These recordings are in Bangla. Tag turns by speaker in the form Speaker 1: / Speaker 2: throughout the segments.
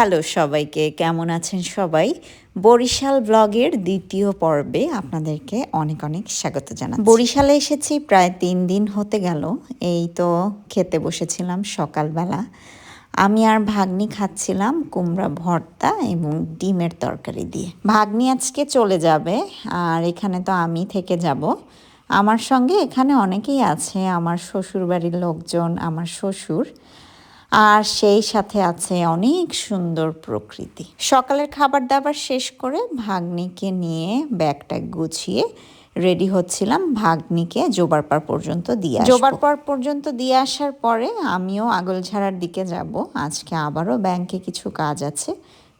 Speaker 1: হ্যালো সবাইকে, কেমন আছেন সবাই? বরিশাল ব্লগের দ্বিতীয় পর্বে আপনাদেরকে অনেক অনেক স্বাগত জানাই বরিশালে এসেছি, প্রায় তিন দিন হতে গেল, এই তো খেতে বসেছিলাম সকালবেলা। আমি আর ভাগ্নি খাচ্ছিলাম কুমড়া ভর্তা এবং ডিমের তরকারি দিয়ে। ভাগ্নি আজকে চলে যাবে, আর এখানে তো আমি থেকে যাব। আমার সঙ্গে এখানে অনেকেই আছে, আমার শ্বশুর বাড়ির লোকজন, আমার শ্বশুর। আর সেই সাথে আছে অনেক সুন্দর প্রকৃতি। সকালের খাবার দাবার শেষ করে ভাগ্নিকে নিয়ে ব্যাগটা গুছিয়ে রেডি হচ্ছিলাম। ভাগ্নিকে জোবারপাড় পর্যন্ত দিয়ে জোবারপাড় পর্যন্ত দিয়ে আসার পরে আমিও আগলঝাড়ার দিকে যাব। আজকে আবারও ব্যাংকে কিছু কাজ আছে।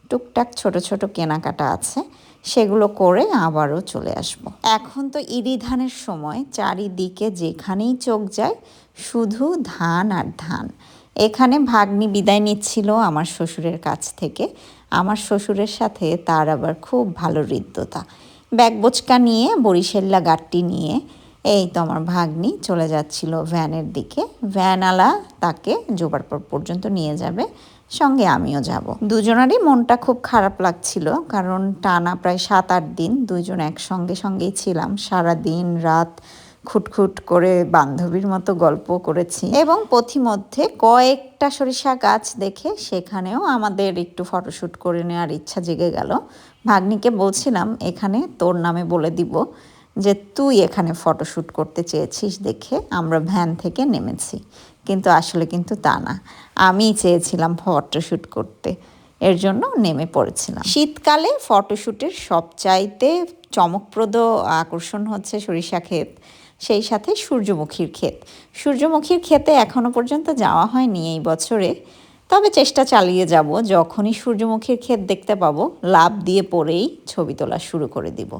Speaker 1: টুকটাক ছোট ছোট কেনাকাটা আছে। সেগুলো করে আবারও চলে আসব। এখন তো ইরি ধানের সময়। চারিদিকে যেখানেই চোখ যায় শুধু ধান আর ধান। এখানে ভাগ্নি বিদায় নিচ্ছিল আমার শ্বশুরের কাছ থেকে। আমার শ্বশুরের সাথে তার আবার খুব ভালো হৃদ্যতা। ব্যাগ বোচকা নিয়ে, বরিশেল্লা গাড়টি নিয়ে এই তো আমার ভাগ্নি চলে যাচ্ছিল ভ্যানের দিকে। ভ্যানওয়ালা তাকে জোবারপর পর্যন্ত নিয়ে যাবে, সঙ্গে আমিও যাব। দুজনারই মনটা খুব খারাপ লাগছিল, কারণ টানা প্রায় সাত আট দিন দুজন একসঙ্গে সঙ্গেই ছিলাম। সারা দিন রাত খুটখুট করে বান্ধবীর মতো গল্প করেছি। এবং পথিমধ্যে কয়েকটা সরিষা গাছ দেখে সেখানেও আমাদের একটু ফটোশ্যুট করে নেওয়ার ইচ্ছা জেগে গেল। ভাগ্নিকে বলছিলাম, এখানে তোর নামে বলে দিব যে তুই এখানে ফটোশ্যুট করতে চেয়েছিস দেখে আমরা ভ্যান থেকে নেমেছি। কিন্তু আসলে কিন্তু তা না। আমি চেয়েছিলাম ফটোশ্যুট করতে। এর জন্য নেমে পড়েছিলাম। শীতকালে ফটোশ্যুটের সবচাইতে চমকপ্রদ আকর্ষণ হচ্ছে সরিষা ক্ষেত। সেই সাথে সূর্যমুখীর ক্ষেত। সূর্যমুখীর ক্ষেতে এখনও পর্যন্ত যাওয়া হয়নি এই বছরে। তবে চেষ্টা চালিয়ে যাব, যখনই সূর্যমুখীর ক্ষেত দেখতে পাবো, লাভ দিয়ে পরেই ছবি তোলা শুরু করে দিব।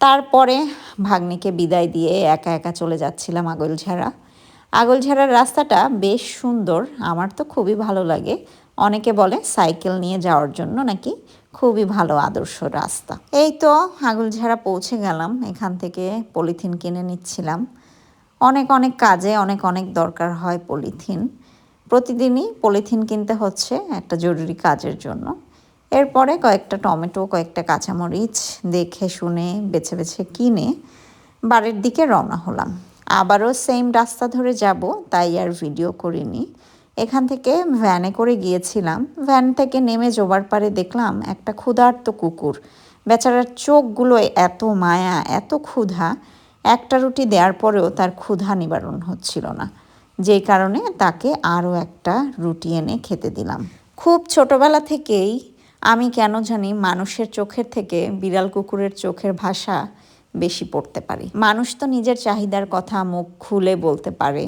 Speaker 1: তারপরে ভাগ্নিকে বিদায় দিয়ে একা একা চলে যাচ্ছিলাম আগলঝাড়া। আগলঝাড়ার রাস্তাটা বেশ সুন্দর, আমার তো খুবই ভালো লাগে। অনেকে বলে সাইকেল নিয়ে যাওয়ার জন্য নাকি খুবই ভালো আদর্শ রাস্তা। এই তো হাগুলঝাড়া পৌঁছে গেলাম, এখান থেকে পলিথিন কিনে নিচ্ছিলাম। অনেক অনেক কাজে, অনেক অনেক দরকার হয় পলিথিন। প্রতিদিনই পলিথিন কিনতে হচ্ছে একটা জরুরি কাজের জন্য। এরপরে কয়েকটা টমেটো, কয়েকটা কাঁচামরিচ দেখে, শুনে, বেছে বেছে কিনে বাড়ির দিকে রওনা হলাম। আবারও সেম রাস্তা ধরে যাব, তাই আর ভিডিও করিনি। এখান থেকে ভ্যানে করে গিয়েছিলাম। ভ্যান থেকে নেমে জোবার পারে দেখলাম একটা ক্ষুধার্ত কুকুর। বেচারার চোখগুলো এত মায়া, এত ক্ষুধা, একটা রুটি দেওয়ার পরেও তার ক্ষুধা নিবারণ হচ্ছিল না। যেই কারণে তাকে আরও একটা রুটি এনে খেতে দিলাম। খুব ছোটবেলা থেকেই আমি কেন জানি মানুষের চোখের থেকে বিড়াল কুকুরের চোখের ভাষা বেশি পড়তে পারি। মানুষ তো নিজের চাহিদার কথা মুখ খুলে বলতে পারে।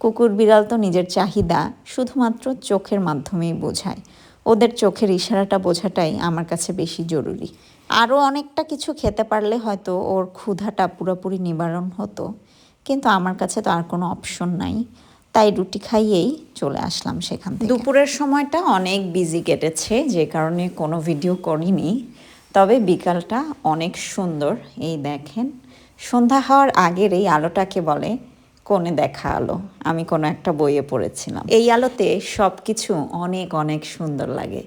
Speaker 1: কুকুর বিড়াল তো নিজের চাহিদা শুধুমাত্র চোখের মাধ্যমেই বোঝায়। ওদের চোখের ইশারাটা বোঝাটাই আমার কাছে বেশি জরুরি। আরও অনেকটা কিছু খেতে পারলে হয়তো ওর ক্ষুধাটা পুরোপুরি নিবারণ হতো, কিন্তু আমার কাছে তো আর কোনো অপশন নাই। তাই রুটি খাইয়েই চলে আসলাম সেখান থেকে। দুপুরের সময়টা অনেক বিজি কেটেছে, যে কারণে কোনো ভিডিও করিনি। তবে বিকালটা অনেক সুন্দর, এই দেখেন। সন্ধ্যা হওয়ার আগের এই আলোটাকে বলে কোণে দেখা আলো। আমি কোনো একটা বইয়ে পড়েছিলাম। এই আলোতে সব কিছু অনেক অনেক সুন্দর লাগে।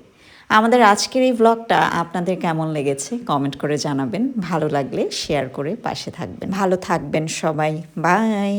Speaker 1: আমাদের আজকের এই ব্লগটা আপনাদের কেমন লেগেছে কমেন্ট করে জানাবেন। ভালো লাগলে শেয়ার করে পাশে থাকবেন। ভালো থাকবেন সবাই। বাই